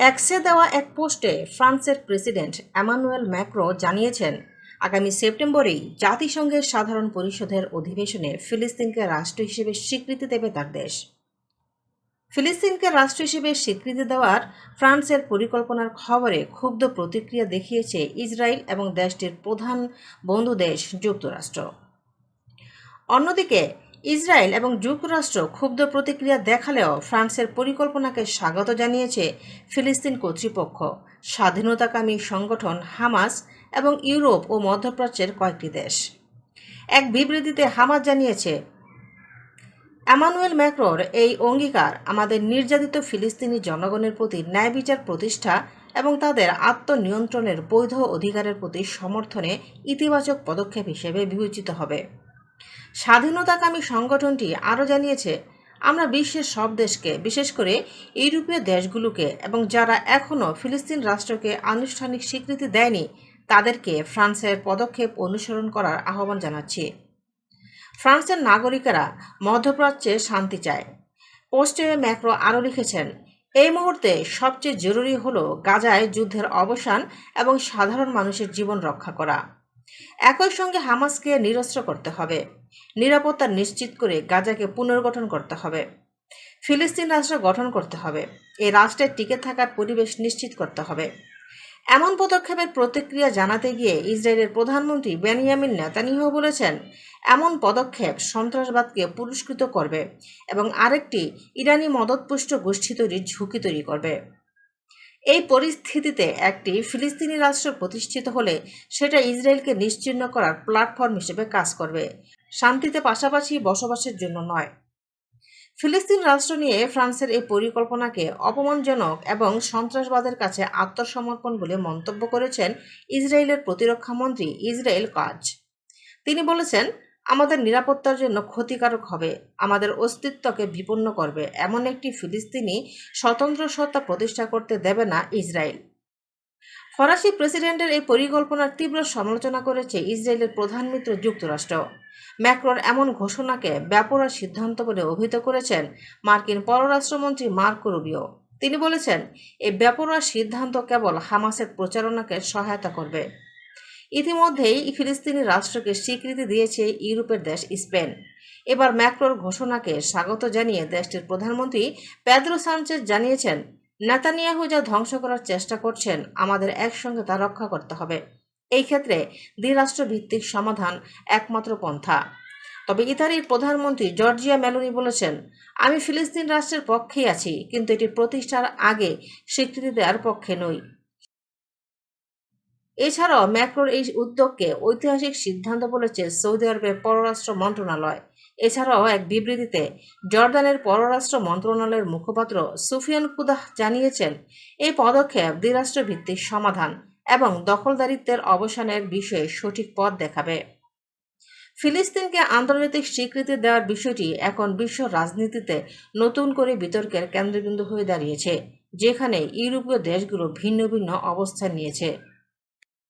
অ্যাক্সে দেওয়া এক পোস্টে ফ্রান্সের প্রেসিডেন্ট অ্যামানুয়েল ম্যাক্রো জানিয়েছেন, আগামী সেপ্টেম্বরেই জাতিসংঘের সাধারণ পরিষদের অধিবেশনে ফিলিস্তিনকে রাষ্ট্র হিসেবে স্বীকৃতি দেবে তার দেশ। ফিলিস্তিনকে রাষ্ট্র হিসেবে স্বীকৃতি দেওয়ার ফ্রান্সের পরিকল্পনার খবরে ক্ষুব্ধ প্রতিক্রিয়া দেখিয়েছে ইসরায়েল এবং দেশটির প্রধান বন্ধু দেশ যুক্তরাষ্ট্র। অন্যদিকে ইসরায়েল এবং যুক্তরাষ্ট্র ক্ষুব্ধ প্রতিক্রিয়া দেখালেও ফ্রান্সের পরিকল্পনাকে স্বাগত জানিয়েছে ফিলিস্তিন কর্তৃপক্ষ। স্বাধীনতাকামী সংগঠন হামাস এবং ইউরোপ ও মধ্যপ্রাচ্যের কয়েকটি দেশ। এক বিবৃতিতে হামাস জানিয়েছে অ্যামানুয়েল ম্যাক্রোর এই অঙ্গীকার আমাদের নির্যাতিত ফিলিস্তিনি জনগণের প্রতি ন্যায় বিচার প্রতিষ্ঠা এবং তাদের আত্মনিয়ন্ত্রণের বৈধ অধিকারের প্রতি সমর্থনে ইতিবাচক পদক্ষেপ হিসেবে বিবেচিত হবে। স্বাধীনতাকামী সংগঠনটি আরও জানিয়েছে, আমরা বিশ্বের সব দেশকে, বিশেষ করে ইউরোপীয় দেশগুলোকে এবং যারা এখনও ফিলিস্তিন রাষ্ট্রকে আনুষ্ঠানিক স্বীকৃতি দেয়নি, তাদেরকে ফ্রান্সের পদক্ষেপ অনুসরণ করার আহ্বান জানাচ্ছি। ফ্রান্সের নাগরিকেরা মধ্যপ্রাচ্যে শান্তি চায়। পোস্টে ম্যাক্রো আরও লিখেছেন, এই মুহূর্তে সবচেয়ে জরুরি হলো গাজায় যুদ্ধের অবসান এবং সাধারণ মানুষের জীবন রক্ষা করা। একই সঙ্গে হামাসকে নিরস্ত্র করতে হবে। নিরাপত্তা নিশ্চিত করে গাজাকে পুনর্গঠন করতে হবে। ফিলিস্তিন রাষ্ট্র গঠন করতে হবে। এই রাষ্ট্রের টিকে থাকার পরিবেশ নিশ্চিত করতে হবে। এমন পদক্ষেপের প্রতিক্রিয়া জানাতে গিয়ে ইসরায়েলের প্রধানমন্ত্রী বেনিয়ামিন নেতানিয়াহু বলেছেন, এমন পদক্ষেপ সন্ত্রাসবাদকে পুরস্কৃত করবে এবং আরেকটি ইরানি মদতপুষ্ট গোষ্ঠী তৈরির ঝুঁকি তৈরি করবে। এই পরিস্থিতিতে একটি ফিলিস্তিনি রাষ্ট্র প্রতিষ্ঠিত হলে সেটা ইসরায়েলকে নিশ্চিহ্ন করার প্ল্যাটফর্ম হিসেবে কাজ করবে। শান্তিতে পাশাপাশি বসবাসের জন্য নয়। ফিলিস্তিন রাষ্ট্র নিয়ে ফ্রান্সের এই পরিকল্পনাকে অপমানজনক এবং সন্ত্রাসবাদের কাছে আত্মসমর্পণ বলে মন্তব্য করেছেন ইসরায়েলের প্রতিরক্ষা মন্ত্রী ইসরায়েল কাজ। তিনি বলেছেন আমাদের নিরাপত্তার জন্য ক্ষতিকারক হবে। আমাদের অস্তিত্বকে বিপন্ন করবে। এমন একটি ফিলিস্তিনি স্বতন্ত্র সত্তা প্রতিষ্ঠা করতে দেবে না ইসরায়েল। ফরাসি প্রেসিডেন্টের এই পরিকল্পনার তীব্র সমালোচনা করেছে ইসরায়েলের প্রধান মিত্র যুক্তরাষ্ট্র। ম্যাক্রোর এমন ঘোষণাকে ব্যাপরা সিদ্ধান্ত বলে অভিহিত করেছেন মার্কিন পররাষ্ট্রমন্ত্রী মার্কো রুবিও। তিনি বলেছেন এই ব্যাপরা সিদ্ধান্ত কেবল হামাসের প্রচারণাকে সহায়তা করবে। ইতিমধ্যেই ফিলিস্তিনি রাষ্ট্রকে স্বীকৃতি দিয়েছে ইউরোপের দেশ স্পেন। এবার ম্যাক্রোর ঘোষণাকে স্বাগত জানিয়ে দেশটির প্রধানমন্ত্রী প্যাদ্রো সানচেজ জানিয়েছেন, নেতানিয়াহু যা ধ্বংস করার চেষ্টা করছেন, আমাদের একসঙ্গে তা রক্ষা করতে হবে। এই ক্ষেত্রে দ্বিরাষ্ট্রভিত্তিক সমাধান একমাত্র পন্থা। তবে ইতালির প্রধানমন্ত্রী জর্জিয়া মেলোনি বলেছেন, আমি ফিলিস্তিন রাষ্ট্রের পক্ষেই আছি, কিন্তু এটি প্রতিষ্ঠার আগে স্বীকৃতি দেওয়ার পক্ষে নই। এছাড়াও ম্যাক্রোর এই উদ্যোগকে ঐতিহাসিক সিদ্ধান্ত বলেছে সৌদি আরবের পররাষ্ট্র মন্ত্রণালয়। এছাড়াও এক বিবৃতিতে জর্দানের পররাষ্ট্র মন্ত্রণালয়ের মুখপাত্র সুফিয়ান কুদাহ জানিয়েছেন, এই পদক্ষেপ দ্বিরাষ্ট্রভিত্তিক সমাধান এবং দখলদারিত্বের অবসানের বিষয়ে সঠিক পথ দেখাবে। ফিলিস্তিনকে আন্তর্জাতিক স্বীকৃতি দেওয়ার বিষয়টি এখন বিশ্ব রাজনীতিতে নতুন করে বিতর্কের কেন্দ্রবিন্দু হয়ে দাঁড়িয়েছে, যেখানে ইউরোপীয় দেশগুলো ভিন্ন ভিন্ন অবস্থান নিয়েছে।